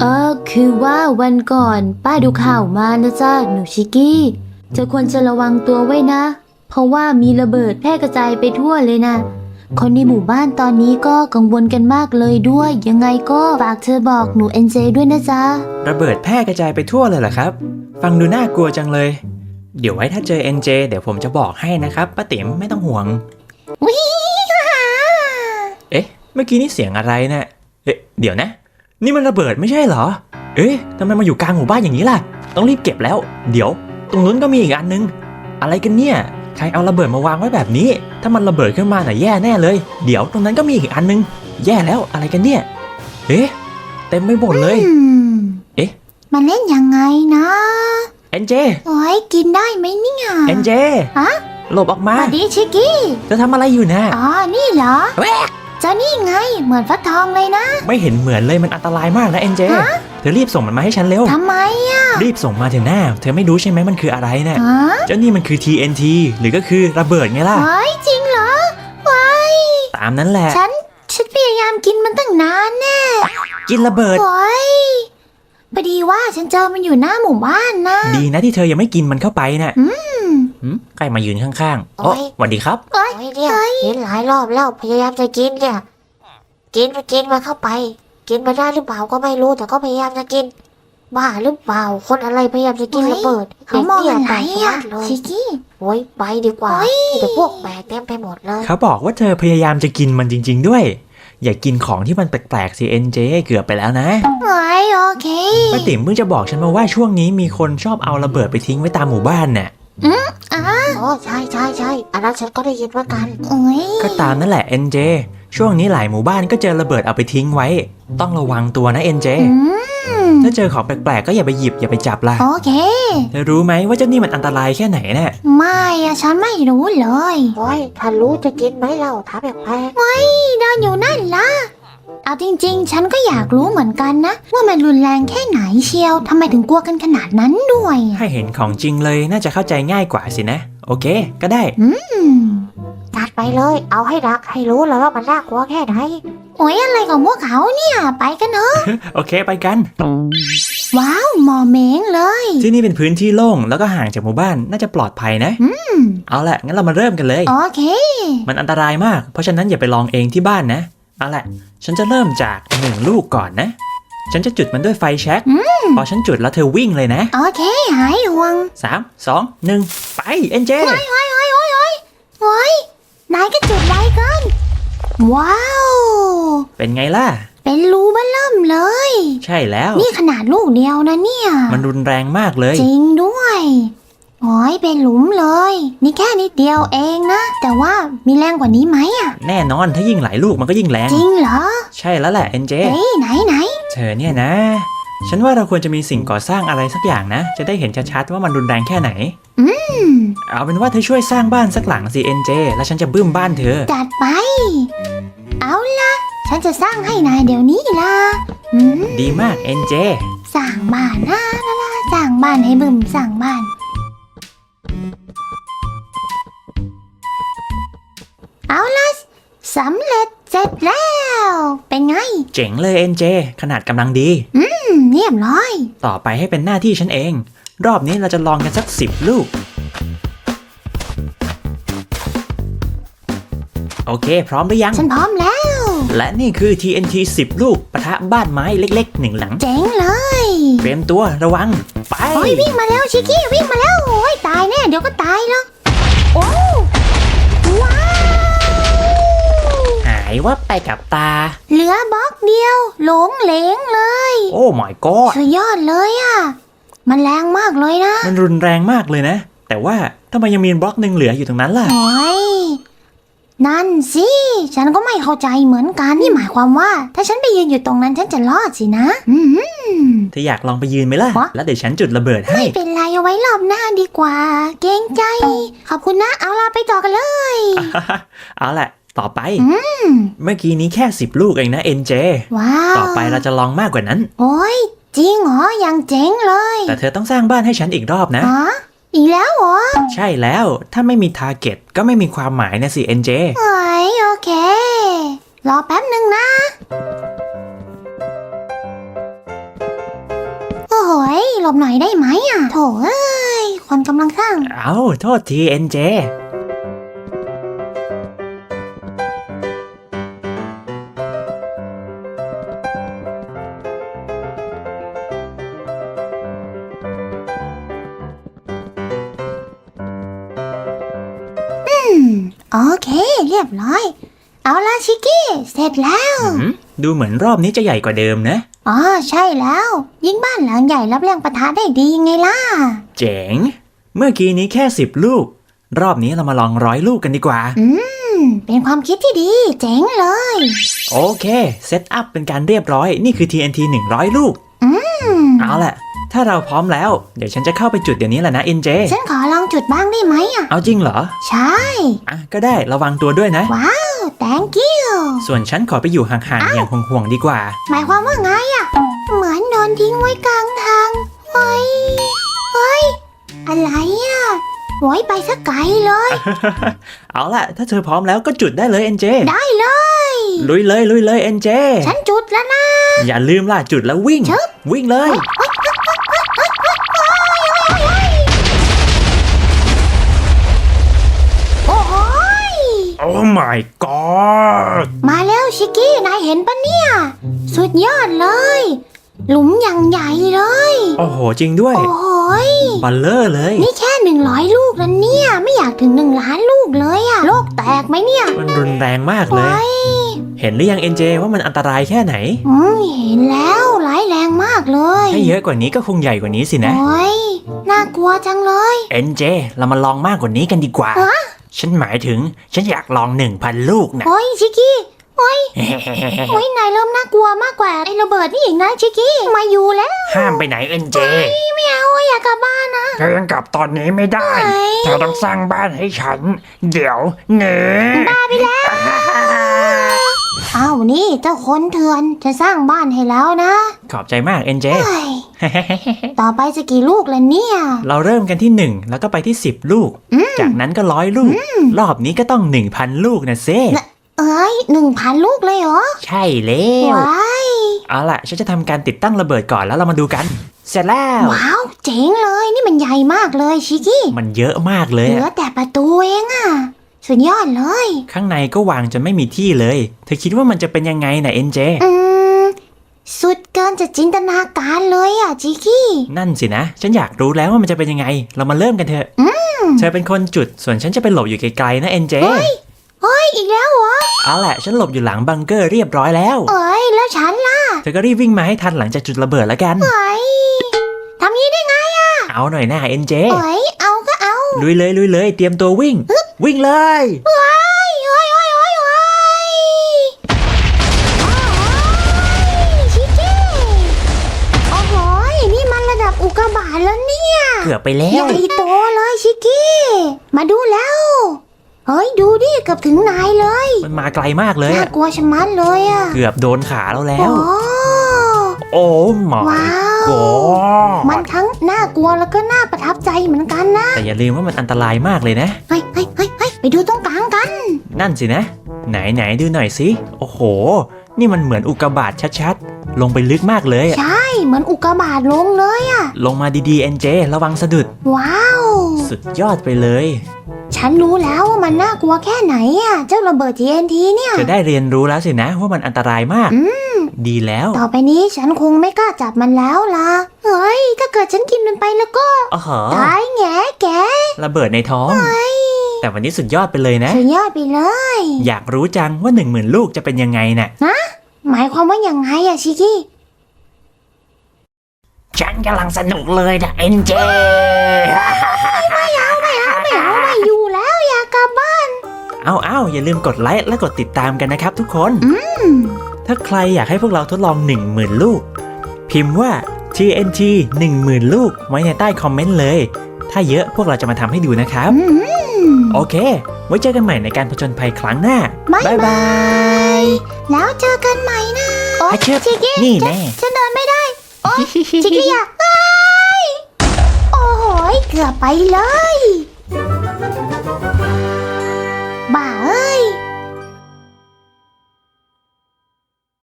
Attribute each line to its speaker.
Speaker 1: เออคือว่าวันก่อนป้าดูข่าวมานะจ๊ะหนูชิกกี้ เธอควรจะระวังตัวไว้นะ เพราะว่ามีระเบิดแพร่กระจายไปทั่วเลยนะ คนในหมู่บ้านตอนนี้ก็กังวลกันมากเลยด้วย ยังไงก็ฝากเธอบอกหนูเอ็นเจด้วยนะจ๊ะ
Speaker 2: ระเบิดแพร่กระจายไปทั่วเลยเหรอครับ ฟังดูน่ากลัวจังเลย เดี๋ยวไว้ถ้าเจอ NJ เดี๋ยวผมจะบอกให้นะครับป้าติ๋มไม่ต้องห่วง เอ๊ะ เมื่อกี้นี่เสียงอะไรนะ่ะเอ๊ะเดี๋ยวนะ นี่มันระเบิดไม่ใช่เหรอ เอ๊ะทำไมมาอยู่กลางหมู่บ้านอย่างนี้ล่ะ ต้องรีบเก็บแล้ว เดี๋ยว ตรงนู้นก็มีอีกอันนึง อะไรกันเนี่ย ใครเอาระเบิดมาวางไว้แบบนี้ ถ้ามันระเบิดขึ้นมาน่ะแย่แน่เลย เดี๋ยวตรงนั้นก็มีอีกอันนึง แย่แล้วอะไรกันเนี่ย เอ๊ะ เต็มไปหมดเลย
Speaker 1: อืม
Speaker 2: เอ๊ะ
Speaker 1: มันเล่นยังไงนะ
Speaker 2: NJ
Speaker 1: โอ้ยกินได้ไหมเนี่ย
Speaker 2: NJ
Speaker 1: ฮะ
Speaker 2: หลบออก
Speaker 1: ส
Speaker 2: มา
Speaker 1: วัสดีชิกกี้
Speaker 2: จะทำอะไรอยู่นะ
Speaker 1: อ๋อ นี่เหรอ
Speaker 2: แวก
Speaker 1: เจ้านี่ไง เหมือนฟักทองเลยนะ
Speaker 2: ไม่เห็นเหมือนเลยมันอันตรายมากนะ NJ
Speaker 1: ฮะ
Speaker 2: เธอรีบส่งมันมาให้ฉันเร็ว
Speaker 1: ทำไมอะ
Speaker 2: รีบส่งมาเถอะหน้า เธอไม่รู้ใช่ไหมมันคืออะไรนะ่ะ
Speaker 1: ฮะ
Speaker 2: เจ้านี่มันคือ TNT หรือก็คือระเบิดไงล่ะ
Speaker 1: เฮ้ยจริงเหรอว้าย
Speaker 2: ตามนั้นแหละ
Speaker 1: ฉัน ฉันพยายามกินมันตั้งนานแน่
Speaker 2: กินระเบิด
Speaker 1: โอ้ยพอดีว่าฉันเจอมันอยู่หน้าหมู่บ้านนะ
Speaker 2: ดีนะที่เธอยังไม่กินมันเข้าไปน่ะ
Speaker 1: อืม
Speaker 2: หืมใครมายืนข้างๆ
Speaker 3: โอ๊
Speaker 2: โอ้
Speaker 3: ย
Speaker 2: สวัสดีครับ
Speaker 1: เอ้ย
Speaker 3: โอ้ยเนี่ยกินหลายรอบแล้วพยายามจะกินเนี่ย กินไปกินมาเข้าไป กินมาได้หรือเปล่าก็ไม่รู้แต่ก็พยายามจะกิน บ้าหรือเปล่า คนอะไรพยายามจะกินระเบิด
Speaker 1: เขามอง
Speaker 3: ด็ก
Speaker 1: อะไร
Speaker 3: เนี่ย
Speaker 1: อะ
Speaker 3: ปเลย
Speaker 1: ชิกกี้
Speaker 3: โอ้ยไปดีกว่า
Speaker 1: โอ๊ย
Speaker 3: มีแต่พวกแปลกเต็มไปหมดเลย
Speaker 2: เขาบอกว่าเธอพยายามจะกินมันจริง ๆ ด้วย อย่ากินของที่มันแปลกๆสิ NJ เกือบไปแล้วนะ
Speaker 1: โอ้ยโอเค
Speaker 2: ป้าติ๋มเพิ่งจะบอกฉันมาว่าช่วงนี้มีคนชอบเอาระเบิดไปทิ้งไว้ตามหมู่บ้านน่ะ
Speaker 1: อะ
Speaker 3: โอ้ใช่ใช่ใช่อันนั้นฉันก็ได้ยินเหมือนกัน
Speaker 1: โอ้ย
Speaker 2: ก็ตามนั่นแหละ NJ ช่วงนี้หลายหมู่บ้านก็เจอระเบิดเอาไปทิ้งไว้ ต้องระวังตัวนะ NJ
Speaker 1: อืม
Speaker 2: ถ้าเจอของแปลกๆก็อย่าไปหยิบอย่าไปจับล่ะ
Speaker 1: โอเค
Speaker 2: เธอรู้ไหมว่าเจ้านี่มันอันตรายแค่ไหนน่ะ
Speaker 1: ไม่อะฉันไม่รู้เลย
Speaker 3: โอ้ยถ้ารู้จะกินไหมเราถามแปลก
Speaker 1: เดินอยู่นั่นล่ะเอา จริง ๆ ฉันก็อยากรู้เหมือนกันนะ ว่ามันรุนแรงแค่ไหนเชียวทำไมถึงกลัวกันขนาดนั้นด้วยอะ
Speaker 2: ถ้าเห็นของจริงเลยน่าจะเข้าใจง่ายกว่าสินะ โอเค ก็ได้
Speaker 1: อืม
Speaker 3: ๆจัดไปเลย เอาให้รักให้รู้เลยว่ามันน่ากลัวแค่ไหน
Speaker 1: โอ้ยอะไรของพวกเขาเนี่ยไปกันเถอะ
Speaker 2: โอเคไปกัน
Speaker 1: ว้าวหมอเหมงเลย
Speaker 2: ที่นี่เป็นพื้นที่โล่งแล้วก็ห่างจากหมู่บ้านน่าจะปลอดภัยนะ
Speaker 1: อืม
Speaker 2: เอาละงั้นเรามาเริ่มกันเลย
Speaker 1: โอเค
Speaker 2: มันอันตรายมาก เพราะฉะนั้นอย่าไปลองเองที่บ้านนะ เอาละฉันจะเริ่มจากหนึ่งลูกก่อนนะ ฉันจะจุดมันด้วยไฟแช็กพอฉันจุดแล้วเธอวิ่งเลยนะ
Speaker 1: โอเค หายห่วง
Speaker 2: สามสองหนึ่งไปเอ็นเจ
Speaker 1: โอ้ยโอ้ยโอ้ยโอ้ยโอ้ยโอ้ยนายก็จุดไรกันว้าว
Speaker 2: เป็นไงล่ะ
Speaker 1: เป็นรูเบ้อเริ่มเลย
Speaker 2: ใช่แล้ว
Speaker 1: นี่ขนาดลูกเดียวนะเนี่ย
Speaker 2: มันรุนแรงมากเลย
Speaker 1: จริงด้วย โอ้ยเป็นหลุมเลย นี่แค่นิดเดียวเองนะ แต่ว่ามีแรงกว่านี้ไหมอะ
Speaker 2: แน่นอนถ้ายิ่งหลายลูกมันก็ยิ่งแรง
Speaker 1: จริงเหรอ
Speaker 2: ใช่แล้วแหละเอ็นเจ
Speaker 1: เฮ้ยไหนไหน
Speaker 2: เธอเนี่ยนะ ฉันว่าเราควรจะมีสิ่งก่อสร้างอะไรสักอย่างนะ จะได้เห็นชัดๆว่ามันรุนแรงแค่ไหน
Speaker 1: อืม
Speaker 2: เอาเป็นว่าเธอช่วยสร้างบ้านสักหลังสิเอ็นเจ แล้วฉันจะบึ้มบ้านเธอ
Speaker 1: จัดไป เอาละฉันจะสร้างให้นายเดี๋ยวนี้ล่ะอืม
Speaker 2: ดีมากเอ็นเจ
Speaker 1: สร้างบ้านนะละละสร้างบ้านให้บึมสร้างบ้าน สำเร็จเสร็จแล้ว เป็นไง
Speaker 2: เจ๋งเลยเอ็นเจขนาดกำลังดี
Speaker 1: อืมเรียบร้อย
Speaker 2: ต่อไปให้เป็นหน้าที่ฉันเอง รอบนี้เราจะลองกันสักสิบลูก โอเค พร้อมหรือยัง
Speaker 1: ฉันพร้อมแล้ว
Speaker 2: และนี่คือ TNT 10 ลูกปะทะบ้านไม้เล็กๆหนึ่งหลัง
Speaker 1: เจ๋งเลย
Speaker 2: เตรียมตัวระวัง ไป
Speaker 1: โอ้ยวิ่งมาแล้วชิคกี้วิ่งมาแล้วโอ้ยตายแน่เดี๋ยวก็ตายแล้วโอ้ว้ วั
Speaker 2: บไปกับตา
Speaker 1: เหลือบล็อกเดียว หลงเหลงเลย
Speaker 2: โอ้ my god
Speaker 1: สุดยอดเลยอะ มันแรงมากเลยนะ
Speaker 2: มันรุนแรงมากเลยนะ แต่ว่าทำไมยังมีบล็อกหนึ่งเหลืออยู่ตรงนั้นล่ะ
Speaker 1: โอ้ยนั่นสิ ฉันก็ไม่เข้าใจเหมือนกัน นี่หมายความว่า ถ้าฉันไปยืนอยู่ตรงนั้นฉันจะรอดสินะ อืม
Speaker 2: เธออยากลองไปยืนไหมล่ะ
Speaker 1: วะ
Speaker 2: แล้วเดี๋ยวฉันจุดระเบิดให้
Speaker 1: ไม่เป็นไรเอาไว้รอบหน้าดีกว่า เกรงใจ ขอบคุณนะ เอาล่ะไปต่อกันเลย
Speaker 2: เอาแหละ ต่อไป
Speaker 1: อืม
Speaker 2: เมื่อกี้นี้แค่10ลูกเองนะ NJ
Speaker 1: ว้าว
Speaker 2: ต่อไปเราจะลองมากกว่านั้น
Speaker 1: โอ้ยจริงเหรอยังเจ๋งเลย
Speaker 2: แต่เธอต้องสร้างบ้านให้ฉันอีกรอบนะ
Speaker 1: อ๋ออีกแล้วเหรอ
Speaker 2: ใช่แล้วถ้าไม่มีทาร์เก็ตก็ไม่มีความหมายนะสิ NJ
Speaker 1: เฮ้ยโอเค รอแป๊บหนึ่งนะหลบหน่อยได้ไหมอะ โถเอ้ย คนกำลังสร้าง
Speaker 2: เอาโทษทีเอ็นเจ
Speaker 1: รียบร้อย เอาละชิกกี้ เสร็จแล้ว
Speaker 2: หืมดูเหมือนรอบนี้จะใหญ่กว่าเดิมนะ
Speaker 1: อ๋อใช่แล้ว ยิ่งบ้านหลังใหญ่รับแรงประทะได้ดีไงล่ะ
Speaker 2: เจ๋ง เมื่อกี้นี้แค่สิบลูก รอบนี้เรามาลองร้อยลูกกันดีกว่า
Speaker 1: อืม เป็นความคิดที่ดีเจ๋งเลย
Speaker 2: โอเค เซตอัพเป็นการเรียบร้อย นี่คือ TNT 100 ลูก
Speaker 1: อืม
Speaker 2: เอาล่ะ ถ้าเราพร้อมแล้ว เดี๋ยวฉันจะเข้าไปจุดเดี๋ยวนี้แหละนะเอ็นเจ
Speaker 1: ฉันขอลองจุดบ้างได้ไหมอะ
Speaker 2: เอาจริงเหรอ
Speaker 1: ใช่
Speaker 2: อะก็ได้ระวังตัวด้วยนะ
Speaker 1: ว้าว thank you
Speaker 2: ส่วนฉันขอไปอยู่ห่างๆอย่างห่วงๆดีกว่า
Speaker 1: หมายความว่าไงอะ เหมือนโดนทิ้งไว้กลางทางเฮ้ยเฮ้ย อะไรอะโอยไปสักไกลเลย
Speaker 2: เอาล่ะ ถ้าเธอพร้อมแล้วก็จุดได้เลยเอ็นเจ
Speaker 1: ได้เลย
Speaker 2: ลุยเลยลุยเลยเอ็นเจ
Speaker 1: ฉันจุดแล้วนะ
Speaker 2: อย่าลืมล่ะจุดแล้ววิ่ง
Speaker 1: ชึบ
Speaker 2: วิ่งเลย
Speaker 1: ย
Speaker 2: โอ้ my god
Speaker 1: มาแล้วชิกกี้นายเห็นปะเนี่ย สุดยอดเลย หลุมอย่างใหญ่เลย
Speaker 2: โอ้โห จริงด้วย
Speaker 1: โอ้โหย
Speaker 2: บัลเลอร์เลย
Speaker 1: นี่แค่หนึ่งร้อยลูกแล้วเนี่ย ไม่อยากถึงหนึ่งล้านลูกเลยอะโลกแตกไหมเนี่ย
Speaker 2: มันรุนแรงมากเลย
Speaker 1: โอ้ย
Speaker 2: เห็นหรือยังเอ็นเจว่ามันอันตรายแค่ไหน
Speaker 1: อืมเห็นแล้วร้ายแรงมากเลย
Speaker 2: ถ้าเยอะกว่านี้ก็คงใหญ่กว่านี้สินะ
Speaker 1: โอ้ยน่ากลัวจังเลย
Speaker 2: เอ็นเจ เรามาลองมากกว่านี้กันดีกว่า
Speaker 1: ฮะ
Speaker 2: ฉันหมายถึงฉันอยากลองหนึ่งพันลูกนะ
Speaker 1: โอ้ยชิกกี้โอ้ยโอ้ยนายเริ่มน่ากลัวมากกว่าไอ้ระเบิดนี่อีกนะชิกกี้มาอยู่แล้ว
Speaker 2: ห้ามไปไหนเอ็นเจ
Speaker 1: ไม่เอาอะอยากกลับบ้านนะ
Speaker 2: เธอยังกลับตอนนี้ไม่ได้
Speaker 1: เฮ้ย
Speaker 2: เธอต้องสร้างบ้านให้ฉัน เดี๋ยวเน
Speaker 1: บ้าไปแล้วอ้าวนี่เจ้าคนเถื่อนจะสร้างบ้านให้แล้วนะ
Speaker 2: ขอบใจมากเอ็นเจ
Speaker 1: เฮ้ย ต่อไปจะกี่ลูกล่ะเนี่ย
Speaker 2: เราเริ่มกันที่ 1 แล้วก็ไปที่ 10 ลูก จากนั้นก็ร้อยลูก รอบนี้ก็ต้อง 1,000 ลูกนะเซ่
Speaker 1: น่ะเอ้ยหนึ่งพันลูกเลยเหรอ
Speaker 2: ใช่แล้ว
Speaker 1: ว้าย
Speaker 2: เอาล่ะ ฉันจะทำการติดตั้งระเบิดก่อนแล้วเรามาดูกัน เสร็จแล้ว
Speaker 1: ว้าว เจ๋งเลย นี่มันใหญ่มากเลยชิกกี้
Speaker 2: มันเยอะมากเลย
Speaker 1: เหลือ
Speaker 2: อะ
Speaker 1: แต่ประตูเองอะสุดยอดเลย
Speaker 2: ข้างในก็วางจนไม่มีที่เลย เธอคิดว่ามันจะเป็นยังไงนะเอ็นเจ
Speaker 1: อืม สุดเกินจะจินตนาการเลยอะจิกกี้
Speaker 2: นั่นสินะ ฉันอยากรู้แล้วว่ามันจะเป็นยังไง เรามาเริ่มกันเถอะเธอเป็นคนจุดส่วนฉันจะไปหลบอยู่ไกลๆนะเอ็นเจ
Speaker 1: เฮ้ยอีกแล้วเหรอ
Speaker 2: เอาแหละฉันหลบอยู่หลังบังเกอร์เรียบร้อยแล้ว
Speaker 1: เอ้ยแล้วฉันล่ะ
Speaker 2: เธอก็รีบวิ่งมาให้ทันหลังจากจุดระเบิดแล้วกัน
Speaker 1: เอ้ยทำงี้ได้ไง
Speaker 2: เอาหน่อยหน้าเอ็นเจ
Speaker 1: เอ้ยเอาก็เอา
Speaker 2: ลุยเลยลุยเลย เตรียมตัววิ่ง วิ่งเลย
Speaker 1: เอ้ เนี่ย
Speaker 2: เกือบไปแล้
Speaker 1: ให
Speaker 2: ว
Speaker 1: ญ่โตเลยชิคกี้ มาดูแล้ว เฮ้ยดูดิเกือบถึงนายเลย
Speaker 2: มันมาไกลมากเลย
Speaker 1: น่า
Speaker 2: อะ
Speaker 1: กลัวชะมัดเลยอะ
Speaker 2: เกือบโดนขาเราแล้
Speaker 1: โอ้
Speaker 2: ว โอ้หมอ
Speaker 1: ว้าว
Speaker 2: โก
Speaker 1: มันทั้งน่ากลัวแล้วก็น่าประทับใจเหมือนกันนะ
Speaker 2: แต่อย่าลืมว่ามันอันตรายมากเลยนะ
Speaker 1: เฮ้ยเฮ้ยเฮ้ยเฮ้ยไปดูตรงกลางกัน
Speaker 2: นั่นสินะ ไหนไหนดูหน่อยสิ โอ้โห นี่มันเหมือนอุกกาบาตชัดๆ ลงไปลึกมากเลยอะ
Speaker 1: ใช่ เหมือนอุกกาบาตลงเลยอะ
Speaker 2: ลงมาดีๆเอ็นเจระวังสะดุด
Speaker 1: ว้าว
Speaker 2: สุดยอดไปเลย
Speaker 1: ฉันรู้แล้วว่ามันน่ากลัวแค่ไหนอะเจ้าระเบิด TNT เนี่ย
Speaker 2: จะได้เรียนรู้แล้วสินะว่ามันอันตรายมาก
Speaker 1: อืม
Speaker 2: ดีแล้ว
Speaker 1: ต่อไปนี้ฉันคงไม่กล้าจับมันแล้วล่ะ เฮ้ย ถ้าเกิดฉันกินมันไปแล้วก็
Speaker 2: อ๋อเหรอ
Speaker 1: ตายแง่แก
Speaker 2: ระเบิดในท้อง แต่วันนี้สุดยอดไปเลยนะ
Speaker 1: สุดยอดไปเลย
Speaker 2: อยากรู้จังว่าหนึ่งหมื่นลูกจะเป็นยังไงน่ะ
Speaker 1: หมายความว่าอย่างไงอะชิคกี้
Speaker 2: ฉันกำลังสนุกเลยนะเอ็นเจ
Speaker 1: ไม่เอาไม่ไม่อยู่แล้วอยากกลับบ้าน
Speaker 2: เอาเอาอย่าลืมกดไลค์และกดติดตามกันนะครับทุกคน
Speaker 1: อืม
Speaker 2: ถ้าใครอยากให้พวกเราทดลอง 1 0,000 ลูก พิมพ์ว่า TNT 10,000 ลูกไว้ในใต้คอมเมนต์เลย ถ้าเยอะพวกเราจะมาทำให้ดูนะครับ
Speaker 1: อืม
Speaker 2: โอเค ไว้เจอกันใหม่ในการผจญภัยครั้งหน้า
Speaker 1: บายบาย แล้วเจอกันใหม่นะ โอ๊ย
Speaker 2: อาเชิบ
Speaker 1: ชิคกี้
Speaker 2: นี่แน่
Speaker 1: ฉันเดินไม่ได้โอ๊ย ชิคกี้พายโอ้โหเกือบไปเลย